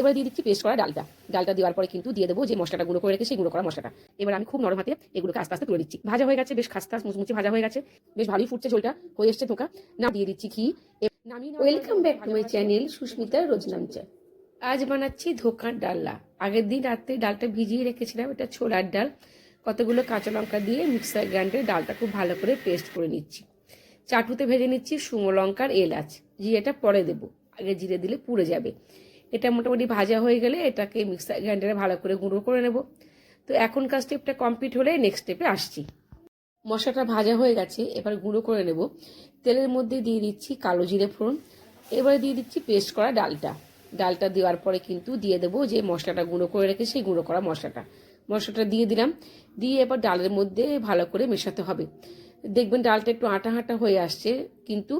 এবার দিয়ে দিচ্ছি পেস্ট করা ডালটা। ডালটা দেওয়ার পরে কিন্তু দিয়ে দেবো যে মশলাটা গুঁড়ো করে রেখে সেই গুঁড়ো করা মশলাটা। এবার আমি খুব নরম হাতে এগুলোকে আস্তে আস্তে তুলে দিচ্ছি ভাজা হয়ে গেছে বেশ খাস্তা মুচমুচি ভাজা হয়ে গেছে। বেশ ভালোই ফুটছে ঝোলটা হয়ে এসছে ঢোকা না দিয়ে দিচ্ছি ঘি। Welcome back to my channel Susmita Roznamcha. আজ বানাচ্ছি ধোকার ডাল্লা আগের দিন রাত্রে ডালটা ভিজিয়ে রেখেছিলাম এটা ছোলার ডাল। কতগুলো কাঁচা লঙ্কা দিয়ে মিক্সার গ্রাইন্ডারে ডালটা খুব ভালো করে পেস্ট করে নিচ্ছি। চাটুতে ভেজে নিচ্ছি শুকনো লঙ্কার এলাচ। জিরেটা পরে দেবো। আগে জিরে দিলে পুড়ে যাবে। এটা মোটামুটি ভাজা হয়ে গেলে এটাকে মিক্সার গ্রাইন্ডারে ভালো করে গুঁড়ো করে নেব। তো এখনকার স্টেপটা কমপ্লিট হলে নেক্সট স্টেপে আসছি। মশলাটা ভাজা হয়ে গেছে, এবার গুঁড়ো করে নেব। তেলের মধ্যে দিয়ে দিচ্ছি কালো জিরে ফোড়ন। এবারে দিয়ে দিচ্ছি পেস্ট করা ডালটা। ডালটা দেওয়ার পরে কিন্তু দিয়ে দেবো যে মশলাটা গুঁড়ো করে রেখে সেই গুঁড়ো করা মশলাটা। মশলাটা দিয়ে দিলাম। দিয়ে এবার ডালের মধ্যে ভালো করে মেশাতে হবে। দেখবেন ডালটা একটু আটা হাঁটা হয়ে আসছে, কিন্তু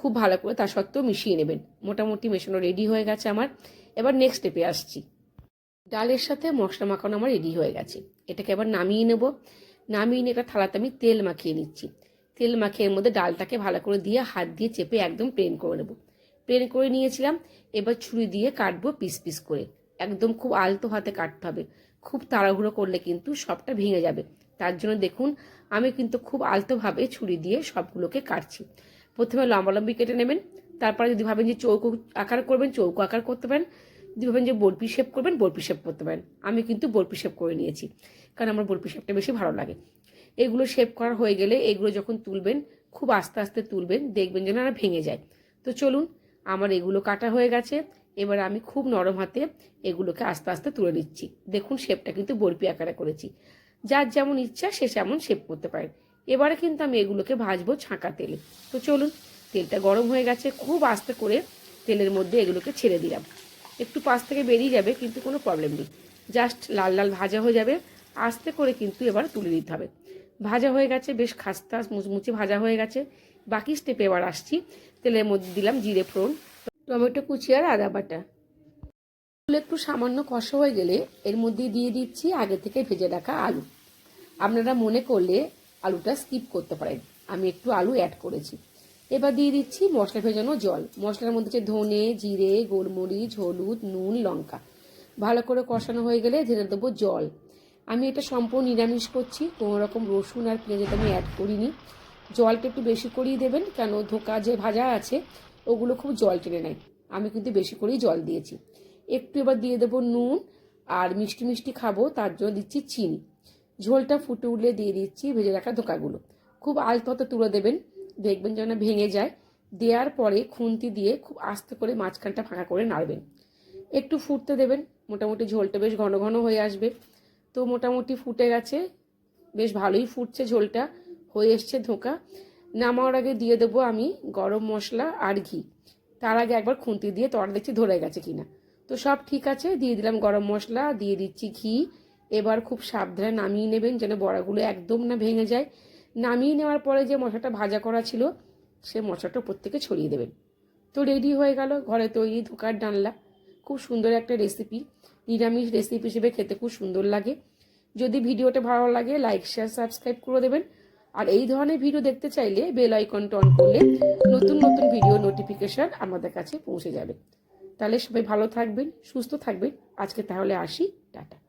খুব ভালো করে তা সত্ত্বেও মিশিয়ে নেবেন। মোটামুটি মেশানো রেডি হয়ে গেছে আমার। এবার নেক্সট স্টেপে আসছি। ডালের সাথে মশলা মাখানো আমার রেডি হয়ে গেছে। এটাকে এবার নামিয়ে নেব। নামিয়ে নিয়ে একটা থালাতে আমি তেল মাখিয়ে নিচ্ছি। তেল মাখিয়ে এর মধ্যে ডালটাকে ভালো করে দিয়ে হাত দিয়ে চেপে একদম প্লেন করে নেব। প্লেন করে নিয়েছিলাম। এবার ছুরি দিয়ে কাটবো পিস পিস করে। একদম খুব আলতো হাতে কাটতে হবে। খুব তাড়াহুড়ো করলে কিন্তু সবটা ভেঙে যাবে। তার জন্য দেখুন, আমি কিন্তু খুব আলতোভাবে ছুরি দিয়ে সবগুলোকে কাটছি। প্রথমে লম্বালম্বি কেটে নেবেন, তারপরে যদি ভাবেন যে চৌকো আকার করবেন, চৌকো আকার করতে পারেন। যদি ভাবেন যে বরপি শেপ করবেন বরপি শেপ করতে পারেন। আমি কিন্তু বরপি শেপ করে নিয়েছি, কারণ আমার বরপি শেপটা বেশি ভালো লাগে। এগুলো শেপ করা হয়ে গেলে এগুলো যখন তুলবেন, খুব আস্তে আস্তে তুলবেন, দেখবেন যেন না ভেঙে যায়। তো চলুন, আমার এগুলো কাটা হয়ে গেছে। এবার আমি খুব নরম হাতে এগুলোকে আস্তে আস্তে তুলে নিচ্ছি। দেখুন শেপটা কিন্তু বরপি আকারে করেছি। যার যেমন ইচ্ছা সে তেমন শেপ করতে পারেন। এবারে কিন্তু আমি এগুলোকে ভাজবো ছাঁকা তেলে। তো চলুন, তেলটা গরম হয়ে গেছে, খুব আস্তে করে তেলের মধ্যে এগুলোকে ছেড়ে দিলাম। একটু পাশ থেকে বেরিয়ে যাবে, কিন্তু কোনো প্রবলেম নেই। জাস্ট লাল লাল ভাজা হয়ে যাবে। আস্তে করে কিন্তু এবার তুলে দিতে হবে। ভাজা হয়ে গেছে, বেশ খাস্তা মুচমুচি ভাজা হয়ে গেছে। বাকি স্টেপে এবার আসছি। তেলের মধ্যে দিলাম জিরে ফোড়ন, টমেটো কুচি আর আদা বাটা। একটু সামান্য কষা হয়ে গেলে এর মধ্যে দিয়ে দিচ্ছি আগে থেকে ভেজে রাখা আলু। আপনারা মনে করলে আলুটা স্কিপ করতে পারেন। আমি একটু আলু অ্যাড করেছি। এবার দিয়ে দিচ্ছি মশলা ভেজানো জল। মশলার মধ্যে হচ্ছে ধনে, জিরে, গোলমরিচ, হলুদ, নুন, লঙ্কা। ভালো করে কষানো হয়ে গেলে ঢেলে দেবো জল। আমি এটা সম্পূর্ণ নিরামিষ করছি, কোনো রকম রসুন আর পেঁয়াজটা আমি অ্যাড করিনি। জলটা একটু বেশি করেই দেবেন, কেন ধোকা যে ভাজা আছে, ওগুলো খুব জল টেনে নেয়। আমি কিন্তু বেশি করেই জল দিয়েছি। একটু এবার দিয়ে দেবো নুন, আর মিষ্টি মিষ্টি খাব, তার জন্য দিচ্ছি চিনি। ঝোলটা ফুটে উঠলে দিয়ে দিচ্ছি ভেজে রাখা ধোকাগুলো। খুব আলতো তুলে দেবেন, দেখবেন যেন ভেঙে যায়। দেওয়ার পরে খুন্তি দিয়ে খুব আস্তে করে মাঝখানটা ফাঁকা করে নাড়বেন। একটু ফুটতে দেবেন, মোটামুটি ঝোলটা বেশ ঘন ঘন হয়ে আসবে। তো মোটামুটি ফুটে গেছে, বেশ ভালোই ফুটছে ঝোলটা, হয়ে এসছে ধোকা। নামার আগে দিয়ে দেবো আমি গরম মশলা আর ঘি। তার আগে একবার খুন্তি দিয়ে তর দেখছি ধরে গেছে কিনা। তো সব ঠিক আছে, দিয়ে দিলাম গরম মশলা, দিয়ে দিচ্ছি ঘি। এবার খুব সাবধানে নামিয়ে নেবেন যেন বড়াগুলো একদম না ভেঙে যায়। নামিয়ে নেওয়ার পরে যে মশলাটা ভাজা করা ছিল, সে মশলাটা প্রত্যেকে ছড়িয়ে দেবেন। তো রেডি হয়ে গেল ঘরে তৈরি ধোকার ডানলা খুব সুন্দর একটা রেসিপি নিরামিষ রেসিপি হিসেবে খেতে খুব সুন্দর লাগে। যদি ভিডিওটা ভালো লাগে লাইক শেয়ার সাবস্ক্রাইব করে দেবেন। আর এই ধরনের ভিডিও দেখতে চাইলে বেল আইকনটা অন করলে নতুন নতুন ভিডিও নোটিফিকেশন আমাদের কাছে পৌঁছে যাবে। তাহলে সবাই ভালো থাকবেন, সুস্থ থাকবেন। আজকে তাহলে আসি। টাটা।